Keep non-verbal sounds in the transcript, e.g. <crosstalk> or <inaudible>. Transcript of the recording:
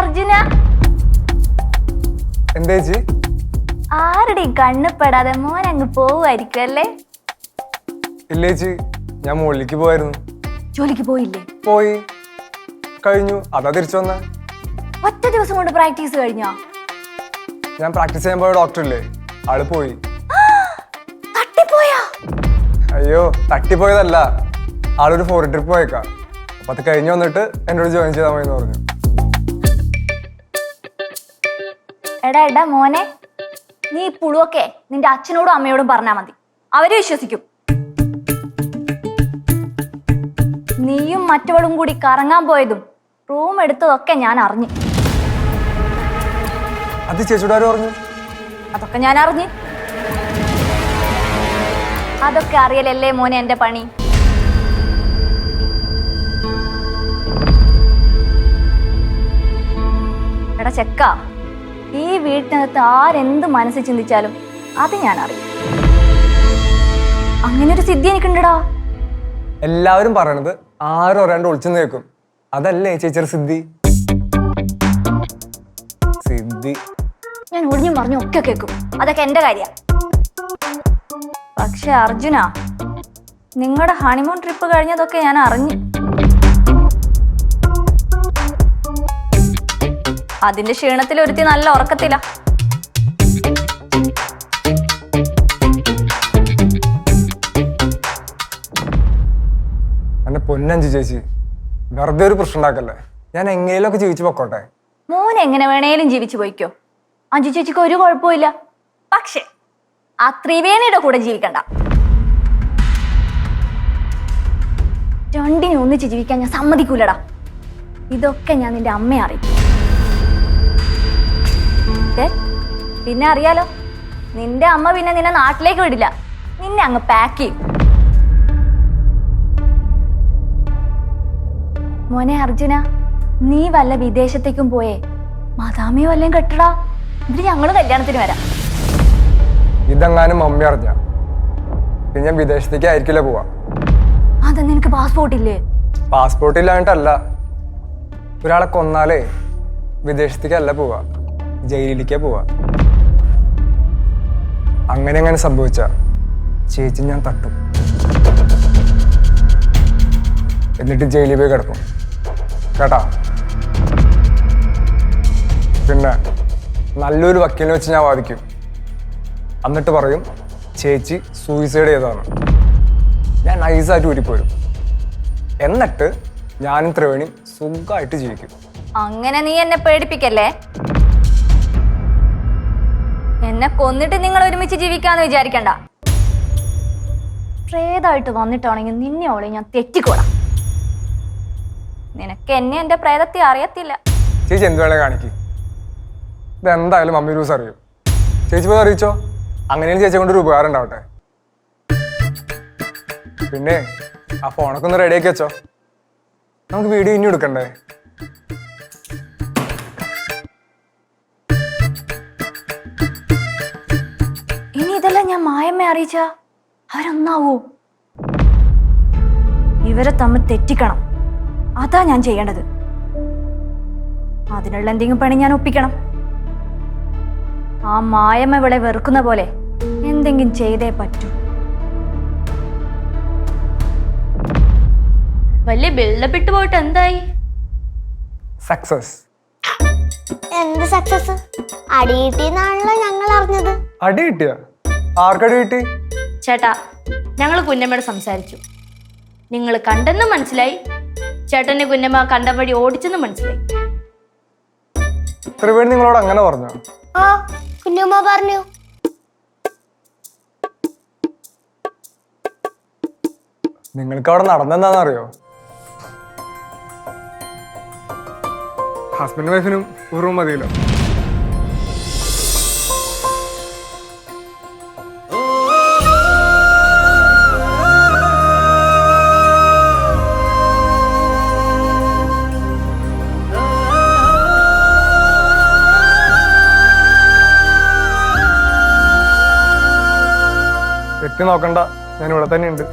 അർജുന. എന്താ ചേച്ചി? കണ്ണ് പെടാതെ മോൻ അങ്ങ് പോവായിരിക്കും അല്ലേ? ഇല്ല ചേച്ചി ഞാൻ മുകളിലേക്ക് പോയായിരുന്നു ജോലിക്ക് പോയില്ലേ? പോയി. കഴിഞ്ഞു. അതാ തിരിച്ചു വന്ന. ഒറ്റ ദിവസം കൊണ്ട് പ്രാക്ടീസ് കഴിഞ്ഞോ? ഞാൻ പ്രാക്ടീസ് ചെയ്യാൻ പോയ ഡോക്ടർ ഇല്ലേ? ആൾ പോയി. <gasps> അയ്യോ തട്ടിപ്പോയതല്ല. ആളൊരു ഫോറിൻ ട്രിപ്പ് പോയേക്കാം. അപ്പൊ അത് കഴിഞ്ഞ് വന്നിട്ട് എന്നോട് ജോയിൻ ചെയ്താൽ മതി എന്ന് പറഞ്ഞു. എടാ എടാ മോനെ. നീ ഈ പുളുവൊക്കെ നിന്റെ അച്ഛനോടും അമ്മയോടും പറഞ്ഞാ മതി. അവർ വിശ്വസിക്കും. നീയും മറ്റവളും കൂടി കറങ്ങാൻ പോയതും റൂം എടുത്തതൊക്കെ ഞാൻ അറിഞ്ഞു. അത് ചേച്ചിയോട് ആര് പറഞ്ഞു? അതൊക്കെ ഞാൻ അറിഞ്ഞു. അതൊക്കെ അറിയലല്ലേ മോനെ എന്റെ പണി? എടാ ചെക്ക. ഈ വീട്ടിനകത്ത് ആരെന്ത് മനസ്സ് ചിന്തിച്ചാലും അത് ഞാൻ അറിയും അങ്ങനെ ഒരു സിദ്ധി എനിക്കുണ്ടടാ. എല്ലാവരും പറയണത് ആരും ഒരാണ്ട് ഒളിച്ചു നിൽക്കും. അതല്ലേ ചേച്ചിയുടെ സിദ്ധി? സിദ്ധി. ഞാൻ ഒഴിഞ്ഞും പറഞ്ഞു ഒക്കെ കേൾക്കും. അതൊക്കെ എന്റെ കാര്യ. പക്ഷെ അർജുന നിങ്ങളുടെ ഹണിമൂൺ ട്രിപ്പ് കഴിഞ്ഞതൊക്കെ ഞാൻ അറിഞ്ഞു. അതിന്റെ ക്ഷീണത്തിൽ ഒരുത്തി നല്ല ഉറക്കത്തില്ല എന്റെ പൊന്നഞ്ചു ചേച്ചി വെറുതെ ഒരു പ്രശ്നം ഉണ്ടാക്കല്ലേ? ഞാൻ എങ്ങനെയൊക്കെ ജീവിച്ചു പോക്കോട്ടെ? മോൻ എങ്ങനെ വേണേലും ജീവിച്ചു പോയിക്കോ. അഞ്ചു ചേച്ചിക്ക് ഒരു കുഴപ്പമില്ല പക്ഷെ ആ ത്രിവേണിയുടെ കൂടെ ജീവിക്കണ്ട. രണ്ടിനെ ഒന്നിച്ച് ജീവിക്കാൻ ഞാൻ സമ്മതിക്കൂലടാ. ഇതൊക്കെ ഞാൻ നിന്റെ അമ്മയെ അറിയിക്കും. ഏ? പിന്നെ അറിയാലോ നിന്റെ അമ്മ പിന്നെ നിന്നെ നാട്ടിലേക്ക് വിടില്ല. നിന്നെ അങ്ങ് പാക്ക് ചെയ്യും. മോനെ അർജുന നീ വല്ല വിദേശത്തേക്കും പോയേ? മാതാമിയോ വല്ലതും കെട്ടടാ. ഇത് ഞങ്ങൾ കല്യാണത്തിന് വരാം. ഇതെങ്ങാനും മമ്മി അറിഞ്ഞ? പിന്നെ ഞാൻ വിദേശത്തേക്ക് ആയിരിക്കില്ല പോവാ. അതെന്നെ നിനക്ക് പാസ്പോർട്ട് ഇല്ലേ? പാസ്പോർട്ട് ഇല്ലാണ്ടല്ല ഒരാളെ കൊന്നാലേ വിദേശത്തേക്കല്ല പോവാ. ജയിലിലേക്കാ പോവാ. അങ്ങനെ അങ്ങനെ സംഭവിച്ച ചേച്ചി ഞാൻ തട്ടും. എന്നിട്ട് ജയിലിൽ പോയി കിടക്കും. കേട്ടാ? പിന്നെ നല്ലൊരു വക്കീലിനെ വെച്ച് ഞാൻ വാദിക്കും. എന്നിട്ട് പറയും ചേച്ചി സൂയിസൈഡ് ചെയ്തതാണ്. ഞാൻ നൈസായിട്ട് ഊരിപ്പോരും. എന്നിട്ട് ഞാനും ത്രിവേണിയും സുഖമായിട്ട് ജീവിക്കും. അങ്ങനെ നീ എന്നെ പേടിപ്പിക്കല്ലേ? എന്നെ കൊന്നിട്ട് നിങ്ങൾ ഒരുമിച്ച് ജീവിക്കാന്ന് വിചാരിക്കണ്ട. പ്രേതായിട്ട് വന്നിട്ടാണെങ്കിൽ നിന്നെ ഓളെ ഞാൻ തെറ്റിക്കോളാം. നിനക്ക് എന്നെ എന്റെ പ്രേതത്തെ അറിയത്തില്ല. ചേച്ചി എന്ത് വേണേ കാണിക്ക്. ഇതെന്തായാലും മമ്മി ന്യൂസ് അറിയും. ചേച്ചി പോയി അറിയിച്ചോ? അങ്ങനെയാണ് ചേച്ചി കൊണ്ട് ഒരു ഉപകാരം ഉണ്ടാവട്ടെ. പിന്നെ ആ ഫോണൊക്കെ ഒന്ന് റെഡിയാക്കി വെച്ചോ. നമുക്ക് വീഡിയോ ഇനി എടുക്കണ്ടേ? ഞാൻ മായമ്മ അറിയിച്ച? അവരൊന്നാവോ. ഇവരെ തമ്മിൽ തെറ്റിക്കണം. അതാ ഞാൻ ചെയ്യേണ്ടത്. അതിനുള്ള എന്തെങ്കിലും പണി ഞാൻ ഒപ്പിക്കണം. ആ മായമ്മ ഇവിടെ വെറുക്കുന്ന പോലെ എന്തെങ്കിലും ചെയ്തേ പറ്റൂ. വലിയ ബിൽഡപ്പ് ഇട്ട് പോയിട്ട് എന്തായി? സക്സസ് എന്ത് സക്സസ് അടിയിട്ടിന്നാണല്ലോ ഞങ്ങൾ അറിഞ്ഞത്. അടി കിട്ടിയ? ആർക്കടി കിട്ടി? ചേട്ടാ ഞങ്ങൾ കുഞ്ഞമ്മയോട് സംസാരിച്ചു. നിങ്ങൾ കണ്ടെന്നും മനസ്സിലായി. ചേട്ടനെ കുഞ്ഞമ്മ കണ്ട വഴി ഓടിച്ചെന്നും മനസ്സിലായി. ത്രിവേണി നിങ്ങളോട് അങ്ങനെ പറഞ്ഞു? ആ കുഞ്ഞമ്മ പറഞ്ഞു. നിങ്ങൾക്ക് അവിടെ നടന്നെന്താണെന്നറിയോ ഹസ്ബൻഡ് വൈഫിനും ഒരു റൂം മതിയല്ലോ നോക്കണ്ട. ഞാൻ ഇവിടെ തന്നെ ഉണ്ട്